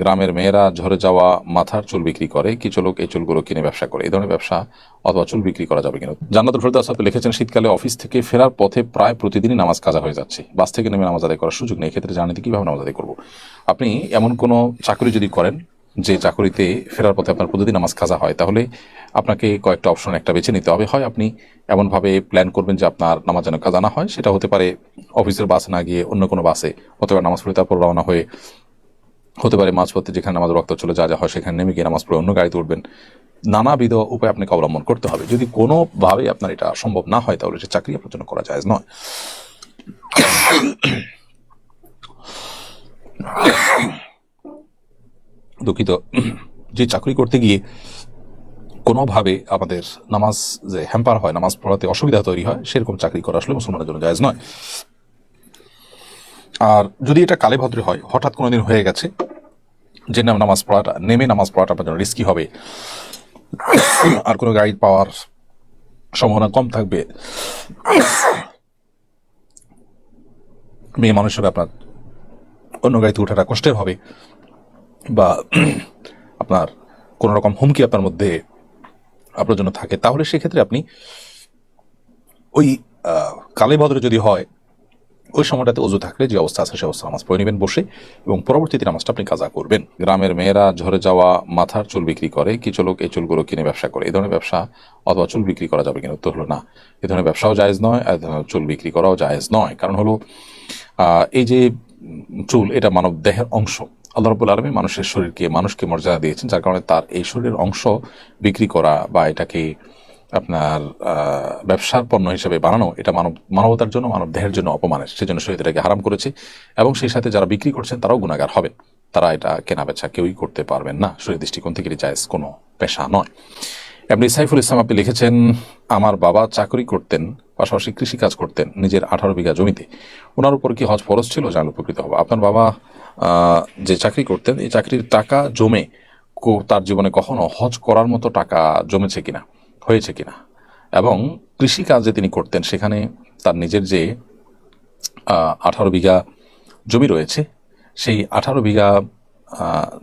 গ্রামের মেয়েরা ঝরে যাওয়া মাথার চুল বিক্রি করে, কিছু লোক এই চুলগুলো কিনে ব্যবসা করে। এই ধরনের ব্যবসা অথবা চুল বিক্রি করা যাবে কিনা জান্নাতুল ফেরদাস আপনি লিখেছেন, শীতকালে অফিস থেকে ফেরার পথে প্রায় প্রতিদিনই নামাজ কাজা হয়ে যাচ্ছে। বাস থেকে নেমে নামাজ আদায় করার সুযোগ নেই। এক্ষেত্রে জানিতে কীভাবে নামাজ আদায় করব? আপনি এমন কোনো চাকরি যদি করেন, যে চাকরিতে ফেরার পথে আপনার প্রতিদিন নামাজ কাজা হয়, তাহলে আপনাকে কয়েকটা অপশন একটা বেছে নিতে হবে। হয় আপনি এমনভাবে প্ল্যান করবেন যে আপনার নামাজ যেন কাজা না হয়, সেটা হতে পারে অফিসের বাস না গিয়ে অন্য কোনো বাসে, অথবা নামাজ পড়ে তারপর রওনা হয়ে হতে পারে মাঝপথে যেখানে আমাদের রক্ত চলে যা যা হয় সেখানে নেমে গিয়ে নামাজ পড়ে অন্য গাড়িতে উঠবেন। নানাবিধ উপায় আপনাকে অবলম্বন করতে হবে। যদি কোনোভাবে আপনার এটা সম্ভব না হয়, তাহলে সে চাকরি আপনার জন্য করা যায় নয়। দুঃখিত। যে চাকরি করতে গিয়ে কোনোভাবে আমাদের নামাজ যে হ্যাম্পার হয়, নামাজ পড়াতে অসুবিধা তৈরি হয়, সেরকম চাকরি করা আসলে মুসলমানের জন্য জায়েজ নয়। আর যদি এটা কালে ভদ্রে হয় হঠাৎ কোনোদিন হয়ে গেছে যে নাম নামাজ পড়াটা নেমে নামাজ পড়াটা আপনার জন্য রিস্কি হবে। আর কোনো গাইড পাওয়ার সম্ভাবনা কম থাকবে। মেয়ে মানুষ মানুষের আপনার অন্য গাড়িতে ওঠাটা কষ্টের হবে। বা আপনার কোনো রকম হুমকি আপনার মধ্যে আপনার জন্য থাকে। তাহলে সেক্ষেত্রে আপনি ওই আহ, কালে ভদ্রে যদি হয় ওই সময়টাতে অজু থাকলে যে অবস্থা আছে সে অবস্থা নামাজ পড়ে নেবেন বসে এবং পরবর্তীতে নামাজটা আপনি কাজা করবেন। গ্রামের মেয়েরা ঝরে যাওয়া মাথার চুল বিক্রি করে, কিছু লোক এই চুলগুলো কিনে ব্যবসা করে। এই ধরনের ব্যবসা অথবা চুল বিক্রি করা যাবে কিনা উত্তর হলো না। এ ধরনের ব্যবসাও জায়েজ নয় চুল বিক্রি করাও জায়েজ নয়। কারণ হলো এই যে চুল, এটা মানব দেহের অংশ। আল্লাহ রবুল আলমী মানুষের শরীরকে মানুষকে মর্যাদা দিয়েছেন, যার কারণে তার এই শরীরের অংশ বিক্রি করা বা এটাকে আপনার ব্যবসার পণ্য হিসেবে বানানো, এটা মানব, মানবতার জন্য, মানব দেহের জন্য অপমানের, সেজন্য শহীদ এটাকে হারাম করেছে। এবং সেই সাথে যারা বিক্রি করছেন, তারাও গুণাগার হবে। তারা এটা কেনা বেচা কেউই করতে পারবেন না। শরীর দৃষ্টিকোণ থেকে জায়েজ কোনো পেশা নয়। এমনি সাইফুল ইসলাম আপনি লিখেছেন, আমার বাবা চাকরি করতেন, পাশাপাশি কৃষি কাজ করতেন, নিজের আঠারো বিঘা জমিতে। ওনার উপর কি হজ ফরজ ছিল? জানলে উপকৃত হবে। আপনার বাবা যে চাকরি করতেন, এই চাকরির টাকা জমে তার জীবনে কখনো হজ করার মতো টাকা জমেছে কিনা? হয়েছে কিনা। এবং কৃষি যে তিনি করতেন, সেখানে তার নিজের যে আঠারো বিঘা জমি রয়েছে, সেই আঠারো বিঘা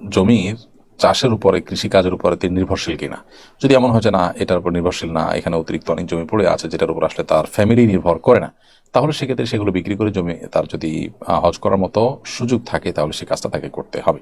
জমির চাষের উপরে, কৃষিকাজের উপরে তিনি নির্ভরশীল কিনা। যদি এমন হয় যে, না, এটার উপর নির্ভরশীল না, এখানে অতিরিক্ত অনেক জমি পড়ে আছে, যেটার উপর আসলে তার ফ্যামিলি নির্ভর করে না, তাহলে সেক্ষেত্রে সেগুলো বিক্রি করে জমি, তার যদি হজ করার মতো সুযোগ থাকে, তাহলে সে কাজটা তাকে করতে হবে।